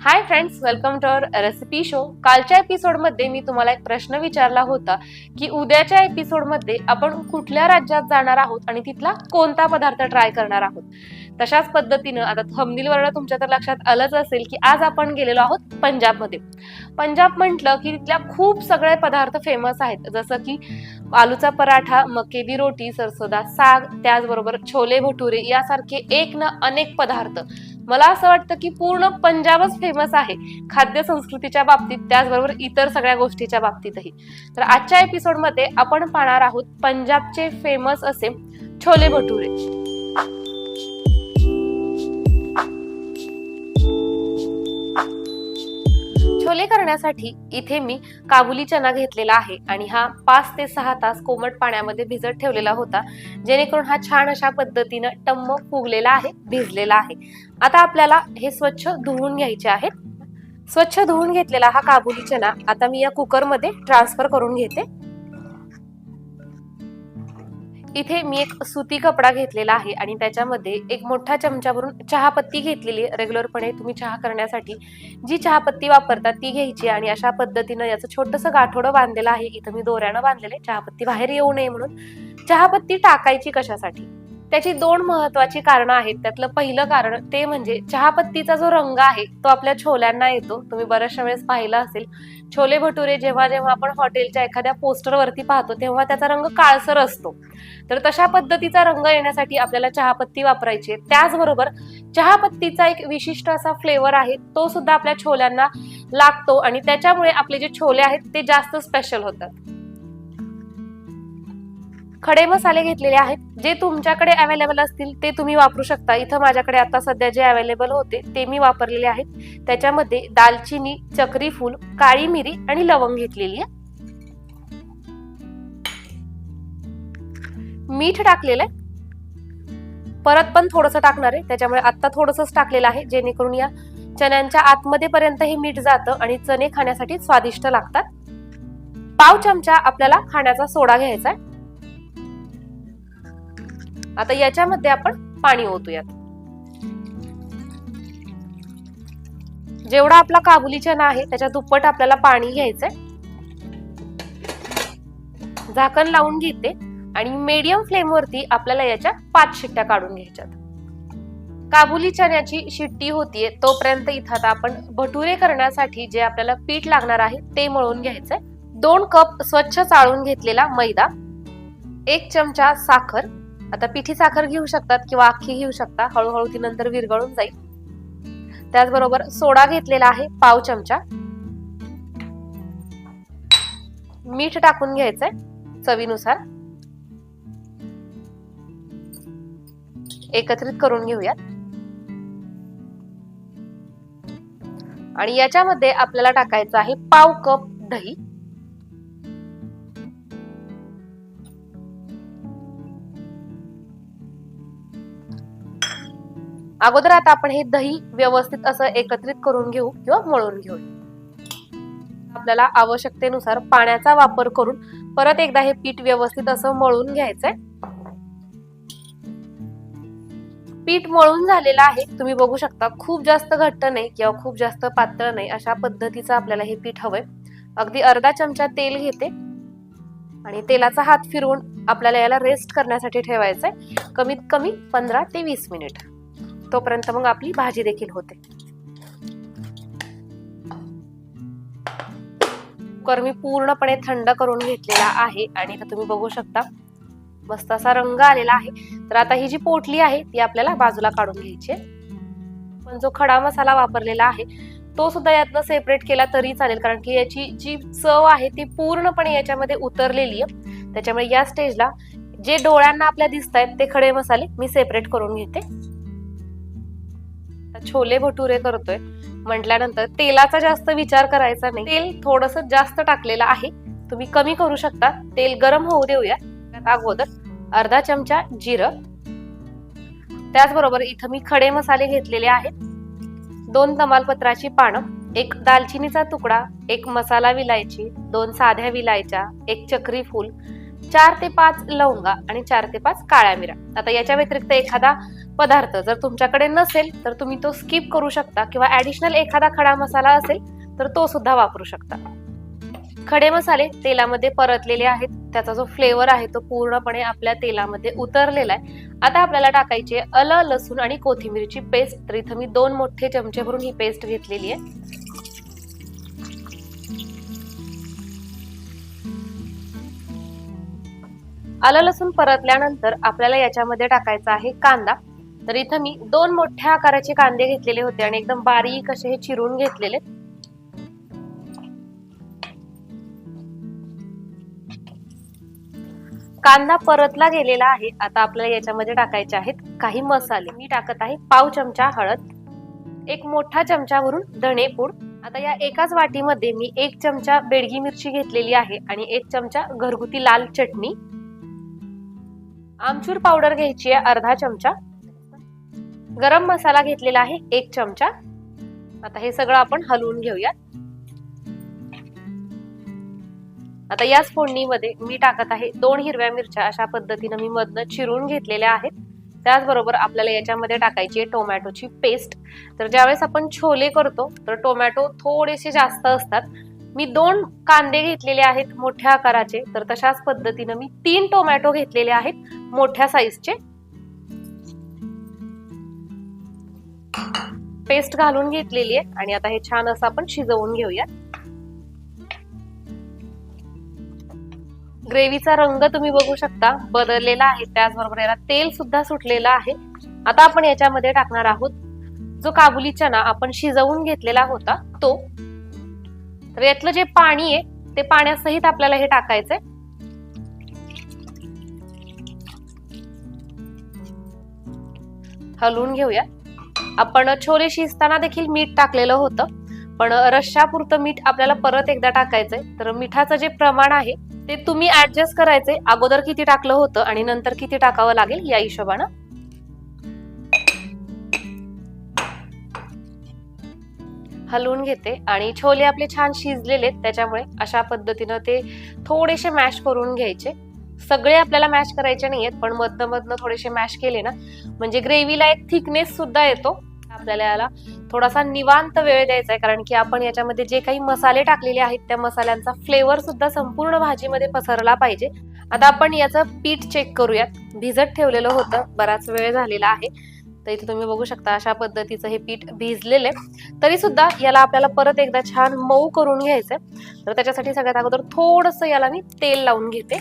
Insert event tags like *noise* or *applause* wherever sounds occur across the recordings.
Hi friends welcome to our recipe show कालच्या एपिसोडमध्ये मी तुम्हाला एक प्रश्न विचारला होता की उद्याच्या एपिसोडमध्ये आपण कुठल्या राज्यात जाणार आहोत आणि तिथला कोणता पदार्थ ट्राय करणार आहोत? तशाच पद्धतीनं आता थंबनीलवरनं तुमच्या तर लक्षात आलंच असेल की आज आपण गेलेलो आहोत पंजाबमध्ये. पंजाब म्हटलं की तिथल्या खूप सगळे पदार्थ फेमस आहेत. जसं की आलूचा पराठा मके दी रोटी सरसोदा साग त्याचबरोबर छोले भटुरे यासारखे एक ना अनेक पदार्थ. मला असं वाटतं की पूर्ण पंजाबच फेमस आहे. खाद्य संस्कृतीच्या बाबतीत त्याचबरोबर इतर सगळ्या गोष्टीच्या बाबतीतही. तर आजच्या एपिसोडमध्ये आपण पाहणार आहोत पंजाबचे फेमस असे छोले भटुरे. छोले करण्यासाठी इथे मी काबुली चना घेतलेला आहे आणि हा पाच ते सहा तास कोमट पाण्यामध्ये भिजत ठेवलेला होता जेणेकरून हा छान अशा पद्धतीनं टम्म फुगलेला आहे भिजलेला आहे. आता आपल्याला हे स्वच्छ धुवून घ्यायचे आहेत स्वच्छ धुवून घेतलेला हा काबुली चना आता मी या कुकरमध्ये ट्रान्सफर करून घेते. इथे मी एक सुती कपडा घेतलेला आहे आणि त्याच्यामध्ये एक मोठा चमचा भरून चहापत्ती घेतलेली आहे. रेग्युलरपणे तुम्ही चहा करण्यासाठी जी चहापत्ती वापरता ती घ्यायची आणि अशा पद्धतीनं याचं छोटंसं गाठोडं बांधलेलं आहे. इथं मी दोऱ्यानं बांधलेलं आहे. चहापत्ती बाहेर येऊ नये म्हणून. चहापत्ती टाकायची कशासाठी? त्याची दोन महत्वाची कारणं आहेत. त्यातलं पहिलं कारण ते म्हणजे चहापत्तीचा जो रंग आहे तो आपल्या छोल्यांना येतो. तुम्ही बऱ्याचशा वेळेस पाहिला असेल. छोले भटुरे जेव्हा जेव्हा आपण हॉटेलच्या एखाद्या पोस्टरवरती पाहतो तेव्हा त्याचा रंग काळसर असतो. तर तशा पद्धतीचा रंग येण्यासाठी आपल्याला चहापत्ती वापरायची आहे. त्याचबरोबर चहापत्तीचा एक विशिष्ट असा फ्लेवर आहे तो सुद्धा आपल्या छोल्यांना लागतो आणि त्याच्यामुळे आपले जे छोले आहेत ते जास्त स्पेशल होतात. खडे मसाले घेतलेले आहेत जे तुमच्याकडे अवेलेबल असतील ते तुम्ही वापरू शकता. इथं माझ्याकडे आता सध्या जे अवेलेबल होते ते मी वापरलेले आहेत. त्याच्यामध्ये दालचिनी चक्री फूल काळी मिरी आणि लवंग घेतलेली आहे. मीठ टाकलेलं आहे. परत पण थोडस टाकणार आहे. त्याच्यामुळे आता थोडंसंच टाकलेलं आहे जेणेकरून या चण्यांच्या आतमध्ये पर्यंत हे मीठ जातं आणि चणे खाण्यासाठी स्वादिष्ट लागतात. पाव चमचा आपल्याला खाण्याचा सोडा घ्यायचा आहे. आता याच्यामध्ये आपण पाणी ओतूयात. जेवढा आपला काबुली चना आहे त्याच्या दुप्पट आपल्याला पाणी घ्यायचंय. झाकण लावून घेते आणि मीडियम फ्लेम वरती आपल्याला याच्या पाच शिट्ट्या काढून घ्यायच्यात. काबुली चण्याची शिट्टी होतीये तोपर्यंत इथं आता आपण भटुरे करण्यासाठी जे आपल्याला पीठ लागणार आहे ते मळून घ्यायचंय. दोन कप स्वच्छ चाळून घेतलेला मैदा एक चमचा साखर आता पिठी साखर घेऊ शकतात किंवा अख्खी घेऊ शकता. हळूहळू ती नंतर विरघळून जाईल. त्याचबरोबर सोडा घेतलेला आहे पाव चमचा. मीठ टाकून घ्यायचंय चवीनुसार. एकत्रित करून घेऊयात. आणि याच्यामध्ये आपल्याला टाकायचं आहे पाव कप दही. अगोदर आता आपण हे दही व्यवस्थित असं एकत्रित करून घेऊ किंवा मळून घेऊ. आपल्याला आवश्यकतेनुसार पाण्याचा वापर करून परत एकदा हे पीठ व्यवस्थित असं मळून घ्यायचंय. पीठ मळून झालेलं आहे. तुम्ही बघू शकता खूप जास्त घट्ट नाही किंवा खूप जास्त पातळ नाही अशा पद्धतीचं आपल्याला हे पीठ हवंय. अगदी अर्धा चमचा तेल घेते. आणि तेलाचा हात फिरवून आपल्याला याला रेस्ट करण्यासाठी ठेवायचंय. कमीत कमी पंधरा ते वीस मिनिट तोपर्यंत मग आपली भाजी देखील होते. कुकर मी पूर्णपणे थंड करून घेतलेला आहे आणि इथं तुम्ही बघू शकता मस्त असा रंग आलेला आहे. तर आता ही जी पोटली आहे ती आपल्याला बाजूला काढून घ्यायची आहे. पण जो खडा मसाला वापरलेला आहे तो सुद्धा यातनं सेपरेट केला तरी चालेल कारण की याची जी चव आहे ती पूर्णपणे याच्यामध्ये उतरलेली आहे. त्याच्यामुळे या स्टेजला जे डोळ्यांना आपल्या दिसत आहेत ते खडे मसाले मी सेपरेट करून घेते. छोले भटुरे करतोय. म्हटल्यानंतर तेलाचा जास्त विचार करायचा नाही. तेल थोडस जास्त टाकलेलं आहे. तुम्ही कमी करू शकता. तेल गरम होऊ देऊया. अगोदर अर्धा चमचा जिरं. त्याचबरोबर इथं मी खडे मसाले घेतलेले आहेत. दोन तमालपत्राची पानं एक दालचिनीचा तुकडा एक मसाला विलायची दोन साध्या विलायच्या एक चक्री फूल चार ते पाच लवंगा आणि चार ते पाच काळ्या मिरा. आता याच्या व्यतिरिक्त एखादा पदार्थ जर तुमच्याकडे नसेल तर तुम्ही तो स्किप करू शकता किंवा ऍडिशनल एखादा खडा मसाला असेल तर तो सुद्धा वापरू शकता. खडे मसाले तेलामध्ये परतलेले आहेत. त्याचा जो फ्लेवर आहे तो पूर्णपणे आपल्या तेलामध्ये उतरलेला आहे. आता आपल्याला टाकायची अल लसूण आणि कोथिंबीरची पेस्ट तर इथं मी दोन मोठे चमचे भरून ही पेस्ट घेतलेली आहे. आलं लसूण परतल्यानंतर आपल्याला याच्यामध्ये टाकायचा आहे कांदा. तर इथं मी दोन मोठ्या आकाराचे कांदे घेतलेले होते आणि एकदम बारीक असे हे चिरून घेतलेले. कांदा परतला गेलेला आहे. आता आपल्याला याच्यामध्ये टाकायचे आहेत काही मसाले. मी टाकत आहे पाव चमचा हळद एक मोठा चमचावरून धणेपूड. आता या एकाच वाटीमध्ये मी एक चमचा बेडगी मिरची घेतलेली आहे आणि एक चमचा घरगुती लाल चटणी. आमचूर पावडर घ्यायची आहे अर्धा चमचा. गरम मसाला घेतलेला आहे एक चमचा. आता हे सगळं आपण हलवून घेऊयात. आता याच फोडणीमध्ये मी टाकत आहे दोन हिरव्या मिरच्या. अशा पद्धतीनं मी मधनं चिरून घेतलेल्या आहेत. त्याचबरोबर आपल्याला याच्यामध्ये टाकायची आहे टोमॅटोची पेस्ट तर ज्यावेळेस आपण छोले करतो तर टोमॅटो थोडेसे जास्त असतात. मी दोन कांदे घेतलेले आहेत मोठ्या आकाराचे. तर तशाच पद्धतीनं मी तीन टोमॅटो घेतलेले आहेत मोठ्या साईजचे पेस्ट घालून घेतलेली आहे आणि आता हे छान असं आपण शिजवून घेऊया. ग्रेव्हीचा रंग तुम्ही बघू शकता बदललेला आहे. त्याचबरोबर याला तेल सुद्धा सुटलेलं आहे. आता आपण याच्यामध्ये टाकणार आहोत जो काबुली चना आपण शिजवून घेतलेला होता तो तर यातलं जे पाणी आहे ते पाण्यासहित आपल्याला हे टाकायचंय. हलवून घेऊया. आपण छोले शिजताना देखील मीठ टाकलेलं होतं पण रश्शापुरतं मीठ आपल्याला परत एकदा टाकायचंय. तर मिठाचं जे प्रमाण आहे ते तुम्ही ऍडजस्ट करायचे अगोदर किती टाकलं होतं आणि नंतर किती टाकावं लागेल या हिशोबानं. हलवून घेते आणि छोले आपले छान शिजलेले आहेत त्याच्यामुळे अशा पद्धतीनं ते थोडेसे मॅश करून घ्यायचे. सगळे आपल्याला मॅश करायचे नाहीयेत पण मधनं मधनं थोडेसे मॅश केले ना म्हणजे ग्रेव्हीला एक थिकनेस सुद्धा येतो. आपल्याला याला थोडासा निवांत वेळ द्यायचा आहे कारण की आपण याच्यामध्ये जे काही मसाले टाकलेले आहेत त्या मसाल्यांचा फ्लेवर सुद्धा संपूर्ण भाजीमध्ये पसरला पाहिजे. आता आपण याचं पीठ चेक करूयात. भिजत ठेवलेलं होतं बराच वेळ झालेला आहे. तर इथे तुम्ही बघू शकता अशा पद्धतीचं हे पीठ भिजलेलं आहे. तरी सुद्धा याला आपल्याला परत एकदा छान मऊ करून घ्यायचंय. तर त्याच्यासाठी सगळ्यात अगोदर थोडस याला मी तेल लावून घेते.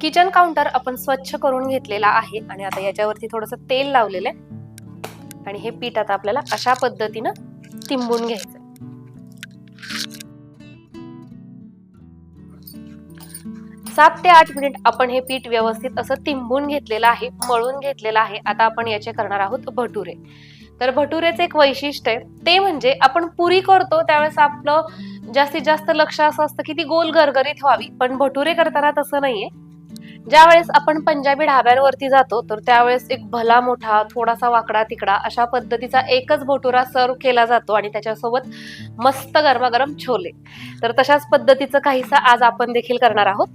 किचन काउंटर आपण स्वच्छ करून घेतलेला आहे आणि आता याच्यावरती थोडस तेल लावलेलं आहे. आणि हे पीठ आता आपल्याला अशा पद्धतीनं तिंबून घ्यायचं सात ते आठ मिनिट आपण हे पीठ व्यवस्थित असं तिंबून घेतलेलं आहे मळून घेतलेलं आहे. आता आपण याचे करणार आहोत भटुरे. तर भटुरेचं एक वैशिष्ट्य आहे ते म्हणजे आपण पुरी करतो त्यावेळेस आपलं जास्तीत जास्त लक्ष असं असतं की ती गोल गरगरीत व्हावी. पण भटुरे करताना तसं नाहीये. ज्या वेळेस आपण पंजाबी ढाब्यांवरती जातो तर त्यावेळेस एक भला मोठा थोडासा वाकडा तिकडा अशा पद्धतीचा एकच भटुरा सर्व केला जातो आणि त्याच्यासोबत मस्त गरमागरम छोले. तर तशाच पद्धतीचं काहीसा आज आपण देखील करणार आहोत.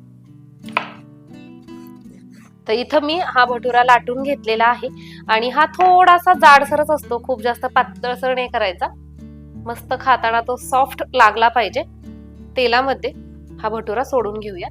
तर इथं मी हा भटुरा लाटून घेतलेला आहे. आणि हा थोडासा जाडसरच असतो खूप जास्त पातळसर नाही करायचा. मस्त खाताना तो सॉफ्ट लागला पाहिजे. तेलामध्ये हा भटुरा सोडून घेऊया.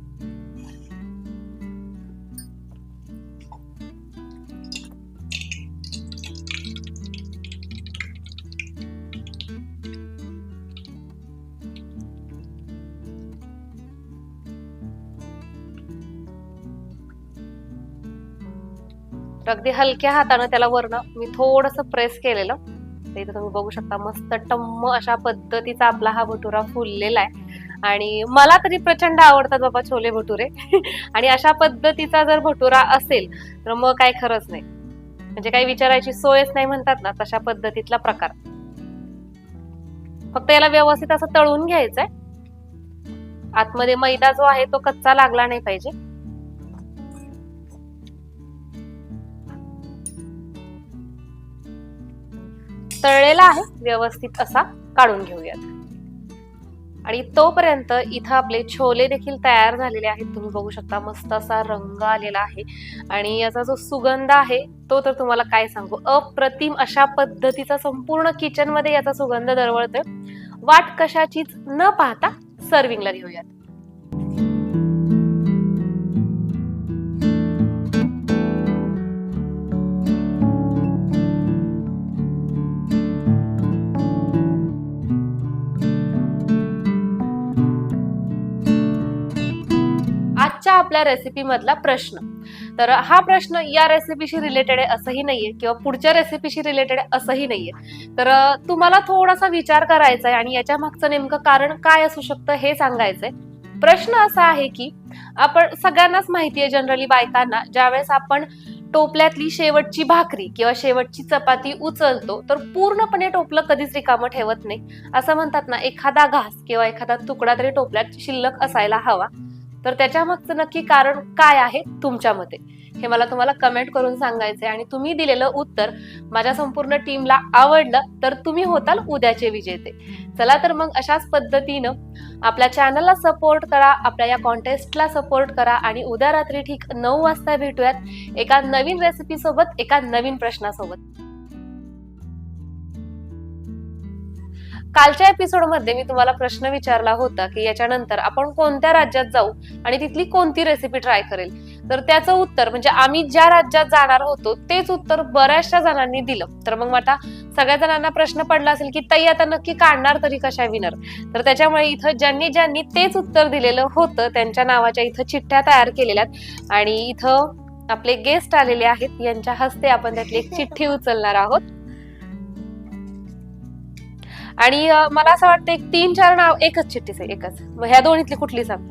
तर अगदी हलक्या हातानं त्याला वरण मी थोडस प्रेस केलेलं. तर इथं तुम्ही बघू शकता मस्त टम्म अशा पद्धतीचा आपला हा भटुरा फुललेला आहे. आणि मला तरी प्रचंड आवडतात बाबा छोले भटुरे. *laughs* आणि अशा पद्धतीचा जर भटुरा असेल तर मग काय खरंच नाही. म्हणजे काही विचारायची सोयच नाही म्हणतात ना तशा पद्धतीतला प्रकार. फक्त याला व्यवस्थित असं तळून घ्यायचंय. आतमध्ये मैदा जो आहे तो कच्चा लागला नाही पाहिजे. तळलेला आहे व्यवस्थित असा काढून घेऊयात. आणि तोपर्यंत इथं आपले छोले देखील तयार झालेले आहेत. तुम्ही बघू शकता मस्त असा रंग आलेला आहे. आणि याचा जो सुगंध आहे तो तर तुम्हाला काय सांगू? अप्रतिम अशा पद्धतीचा संपूर्ण किचनमध्ये याचा सुगंध दरवळतोय. वाट कशाचीच न पाहता सर्विंगला घेऊयात. आपल्या रेसिपी मधला प्रश्न. तर हा प्रश्न या रेसिपीशी रिलेटेड आहे असंही नाहीये किंवा पुढच्या रेसिपीशी रिलेटेड आहे असंही नाहीये. तर तुम्हाला थोडासा विचार करायचा आहे आणि याच्या मागचं नेमकं कारण काय असू शकतं हे सांगायचंय. प्रश्न असा आहे की आपण सगळ्यांनाच माहिती आहे जनरली बायकांना ज्यावेळेस आपण टोपल्यातली शेवटची भाकरी किंवा शेवटची चपाती उचलतो तर पूर्णपणे टोपलं कधीच रिकामं ठेवत नाही. असं म्हणतात ना एखादा घास किंवा एखादा तुकडा तरी टोपल्यात शिल्लक असायला हवा. तर त्याच्यामागचं नक्की कारण काय आहे तुमच्या मते? हे मला तुम्हाला कमेंट करून सांगायचंय आणि तुम्ही दिलेलं उत्तर माझ्या संपूर्ण टीमला आवडलं तर तुम्ही होताल उद्याचे विजेते. चला तर मग अशाच पद्धतीनं आपल्या चॅनलला सपोर्ट करा आपल्या या कॉन्टेस्टला सपोर्ट करा आणि उद्या रात्री ठीक नऊ वाजता भेटूयात एका नवीन रेसिपी सोबत एका नवीन प्रश्नासोबत. कालच्या एपिसोडमध्ये मी तुम्हाला प्रश्न विचारला होता की याच्यानंतर आपण कोणत्या राज्यात जाऊ आणि तिथली कोणती रेसिपी ट्राय करेल? तर त्याचं उत्तर म्हणजे आम्ही ज्या राज्यात जाणार होतो तेच उत्तर बऱ्याचशा जणांनी दिलं. तर मग आता सगळ्या जणांना प्रश्न पडला असेल की ताई आता नक्की काढणार तरी कशा विनर तर त्याच्यामुळे इथं ज्यांनी ज्यांनी तेच उत्तर दिलेलं होतं त्यांच्या नावाच्या इथं चिठ्ठ्या तयार केलेल्या आहेत. आणि इथं आपले गेस्ट आलेले आहेत. यांच्या हस्ते आपण त्यातली एक चिठ्ठी उचलणार आहोत. आणि मला असं वाटतं एक तीन चार नाव एकच चिठ्ठीच आहे एकच. मग ह्या दोन्हीतली कुठली सांग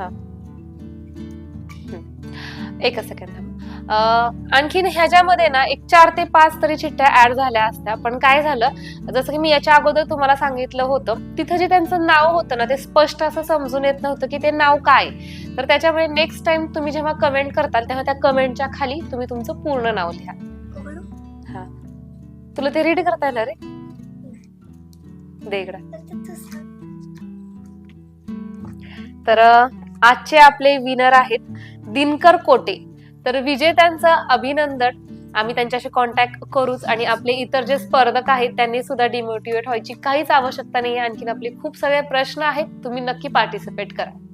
हम्म. एकच सेकंड आणखीन ह्याच्यामध्ये ना एक चार ते पाच तरी चिठ्ठ्या ऍड झाल्या असत्या. पण काय झालं जसं की मी याच्या अगोदर तुम्हाला सांगितलं होतं तिथं जे त्यांचं नाव होतं ना ते स्पष्ट असं समजून येत नव्हतं की ते नाव काय तर त्याच्यामुळे नेक्स्ट टाइम तुम्ही जेव्हा कमेंट करताल तेव्हा त्या कमेंटच्या खाली तुम्ही तुमचं पूर्ण नाव लिहा. हा. तुला ते रीड करता येणार रे दे तर आजचे आपले विनर आहेत दिनकर कोटे. तर विजेत्यांचं अभिनंदन. आम्ही त्यांच्याशी कॉन्टॅक्ट करूच आणि आपले इतर जे स्पर्धक आहेत त्यांनी सुद्धा डिमोटिवेट व्हायची काहीच आवश्यकता नाही आणखीन आपले खूप सगळे प्रश्न आहेत तुम्ही नक्की पार्टिसिपेट करा.